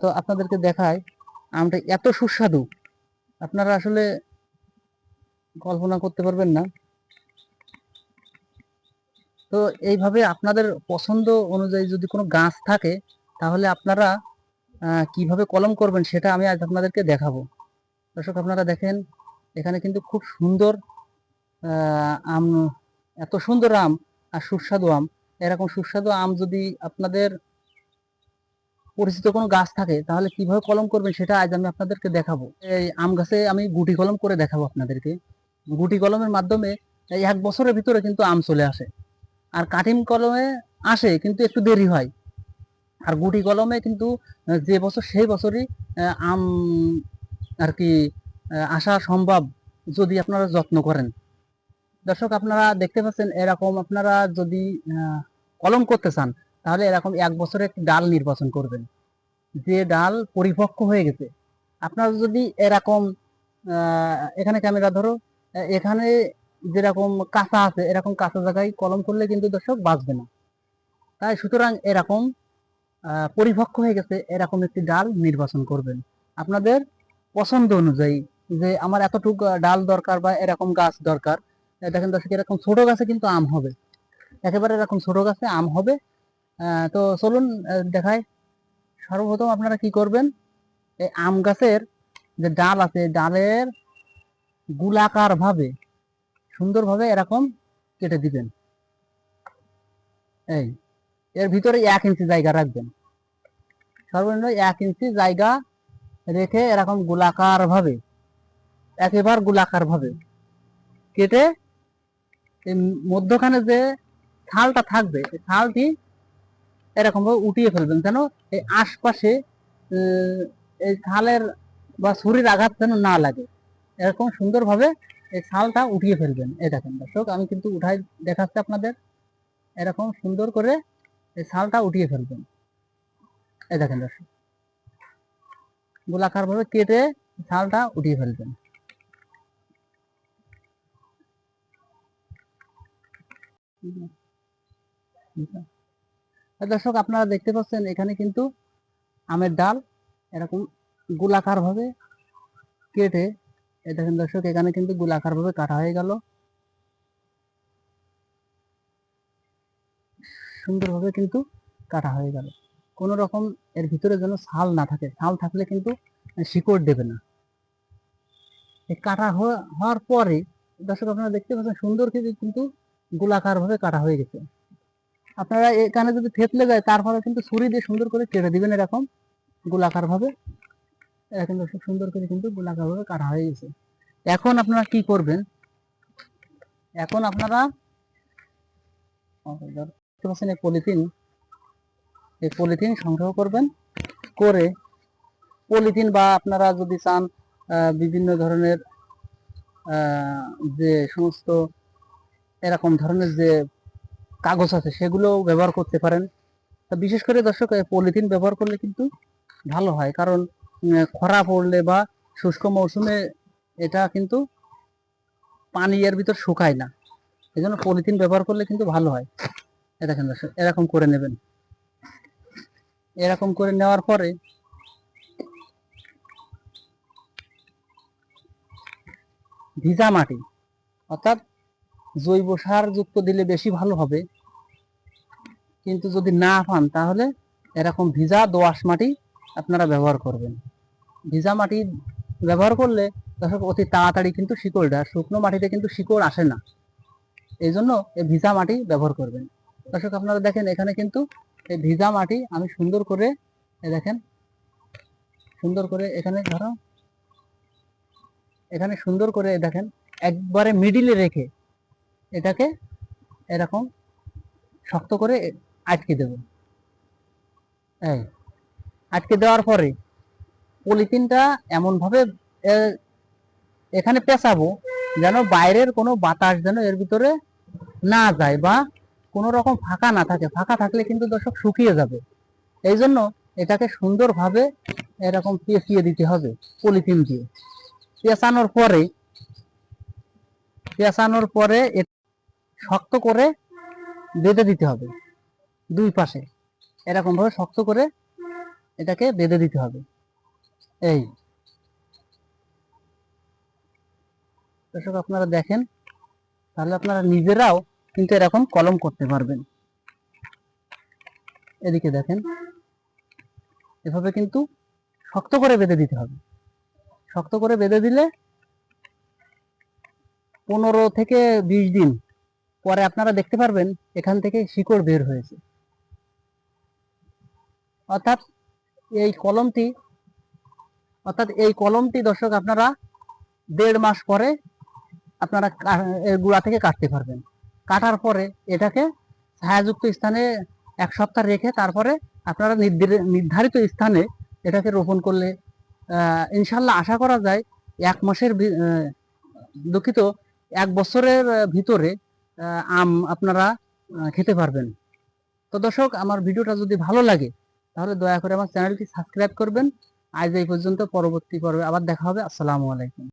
তো আপনাদেরকে দেখায় আমটা এত সুস্বাদু। আপনারা আসলে কল্পনা করতে পারবেন না। তো এইভাবে আপনাদের পছন্দ অনুযায়ী যদি কোনো গাছ থাকে, তাহলে আপনারা কীভাবে কলম করবেন সেটা আমি আজ আপনাদেরকে দেখাবো। দর্শক, আপনারা দেখেন, এখানে কিন্তু খুব সুন্দর আম, এত সুন্দর আম আর সুস্বাদু আম। এরকম সুস্বাদু আম যদি আপনাদের পরিচিত কোনো গাছ থাকে, তাহলে কীভাবে কলম করবেন সেটা আজ আমি আপনাদেরকে দেখাবো। এই আম গাছে আমি গুটি কলম করে দেখাবো আপনাদেরকে। গুটি কলমের মাধ্যমে এক বছরের ভিতরে কিন্তু আম চলে আসে। আর কাটিং কলমে আসে, কিন্তু একটু দেরি হয়। আর গুটি কলমে কিন্তু যে বছর সেই বছরই আম আর কি আসা সম্ভব যদি আপনারা যত্ন করেন। দর্শক, আপনারা দেখতে পাচ্ছেন এরকম আপনারা যদি কলম করতে চান তাহলে এরকম এক বছরে ডাল নির্বাচন করবেন। যে ডাল পরিপক্ক হয়ে গেছে। আপনার যদি এরকম এখানে ক্যামেরা ধরো এখানে যেরকম কাঁচা আছে, এরকম কাঁচা জায়গায় কলম করলে কিন্তু দর্শক বাঁচবে না। তাই সুতরাং এরকম পরিপক্ক হয়ে গেছে, এরকম একটি ডাল নির্বাচন করবেন। আপনাদের পছন্দ অনুযায়ী যে আমার এতটুকু ডাল দরকার বা এরকম গাছ দরকার দেখেন দর্শক, এরকম ছোট গাছে কিন্তু আম হবে। একেবারে এরকম ছোট গাছে আম হবে তো চলুন দেখাই। সর্বপ্রথম আপনারা কি করবেন, এই আম গাছের যে ডাল আছে ডালের গোলাকার ভাবে, সুন্দরভাবে এরকম কেটে দিবেন। এই, এর ভিতরে এক ইঞ্চি জায়গা রাখবেন। সর্বনিম্ন এক ইঞ্চি জায়গা রেখে এরকম গোলাকার ভাবে, একেবারে গোলাকার ভাবে কেটে মধ্যখানে যে ছালটা থাকবে ছালটি এরকম ভাবে উঠিয়ে ফেলবেন, যেন এই আশপাশে এই ছালের বা ছুরির আঘাত যেন না লাগে। এরকম সুন্দরভাবে এই ছালটা উঠিয়ে ফেলবেন। এই দেখেন দর্শক, আমি কিন্তু উঠাই দেখাচ্ছি আপনাদের। এরকম সুন্দর করে এই ছালটা উঠিয়ে ফেলবেন। এই দেখেন দর্শক গোলাকার ভাবে কেটে ছালটা উঠিয়ে ফেলবেন। আর দর্শক, আপনারা দেখতে পাচ্ছেন, এখানে কিন্তু আমের ডাল এরকম গোলাকার ভাবে কেটে দেখেন দর্শক, এখানে কিন্তু গোলাকার ভাবে কাটা হয়ে গেল। সুন্দরভাবে কিন্তু কাটা হয়ে গেল। কোনো রকম এর ভিতরে যেন ছাল না থাকে। ছাল থাকলে কিন্তু শিকড় দেবে না। এই কাটা হওয়া- হওয়ার পরে দর্শক, আপনারা দেখতে পাচ্ছেন সুন্দর কিন্তু গোলাকার ভাবে কাটা হয়ে গেছে। আপনারা এখানে যদি থেতলে যায় তারপরে কিন্তু ছুরি দিয়ে সুন্দর করে কেটে দিবেন এরকম গোলাকার ভাবে। দর্শক সুন্দর করে কিন্তু গোলাকার ভাবে কাটা হয়ে গেছে। এখন আপনারা কি করবেন? এখন আপনারা পলিথিন। এই পলিথিন সংগ্রহ করবেন। করে পলিথিন বা আপনারা যদি চান বিভিন্ন ধরনের যে সমস্ত এরকম ধরনের যে কাগজ আছে সেগুলো ব্যবহার করতে পারেন। বিশেষ করে দর্শক পলিথিন ব্যবহার করলে কিন্তু ভালো হয়, কারণ খরা পড়লে বা শুষ্ক মৌসুমে এটা কিন্তু পানি এর ভিতর শুকায় না। এই জন্য পলিথিন ব্যবহার করলে কিন্তু ভালো হয়। দেখেন দর্শক, এরকম করে নেবেন। এরকম করে নেওয়ার পরে ভিজা মাটি, অর্থাৎ জৈব সার যুক্ত দিলে বেশি ভালো হবে। কিন্তু যদি না পান, তাহলে এরকম ভিজা দোআঁশ মাটি আপনারা ব্যবহার করবেন। ভিজা মাটি ব্যবহার করলে দর্শক, অতি তাড়াতাড়ি কিন্তু শিকড় দেয় শুকনো মাটিতে কিন্তু শিকড় আসে না। এই জন্য এই ভিজা মাটি ব্যবহার করবেন। দর্শক, আপনারা দেখেন, এখানে কিন্তু এই ভিজা মাটি আমি সুন্দর করে দেখেন, সুন্দর করে এখানে ধরো, এখানে সুন্দর করে দেখেন, একবারে মিডিলে রেখে এটাকে এরকম শক্ত করে আটকে দেব। এই, আটকে দেওয়ার পরে পলিথিনটা এমন ভাবে এখানে পেঁচাবো যেন বাইরের কোনো বাতাস যেন এর ভিতরে না যায় বা কোনো রকম ফাঁকা না থাকে। ফাঁকা থাকলে কিন্তু দর্শক শুকিয়ে যাবে। এই জন্য এটাকে সুন্দরভাবে এরকম পেঁচিয়ে দিতে হবে পলিথিন দিয়ে। পেঁচানোর পরে পেঁচানোর পরে শক্ত করে বেঁধে দিতে হবে। দুই পাশে। এরকম ভাবে শক্ত করে এটাকে বেঁধে দিতে হবে। এই। দর্শক, আপনারা দেখেন, তাহলে আপনারা নিজেরাও কিন্তু এরকম কলম করতে পারবেন। এদিকে দেখেন, এভাবে কিন্তু শক্ত করে বেঁধে দিতে হবে। শক্ত করে বেঁধে দিলে পনেরো থেকে বিশ দিন পরে আপনারা দেখতে পারবেন এখান থেকে শিকড় বের হয়েছে। অর্থাৎ এই কলমটি, অর্থাৎ এই কলমটি দর্শক আপনারা দেড় মাস পরে আপনারা গুঁড়া থেকে কাটতে পারবেন। কাটার পরে এটাকে ছায়াযুক্ত স্থানে এক সপ্তাহ রেখে তারপরে আপনারা নির্ধারিত স্থানে এটাকে রোপণ করলে ইনশাল্লাহ আশা করা যায় এক মাসের দুঃখিত, এক বছরের ভিতরে আম আপনারা খেতে পারবেন। তো দর্শক, আমার ভিডিওটা যদি ভালো লাগে, তাহলে দয়া করে আমার চ্যানেলটি সাবস্ক্রাইব করবেন। আজ এই পর্যন্ত, পরবর্তী পর্বে আবার দেখা হবে। আসসালামু আলাইকুম।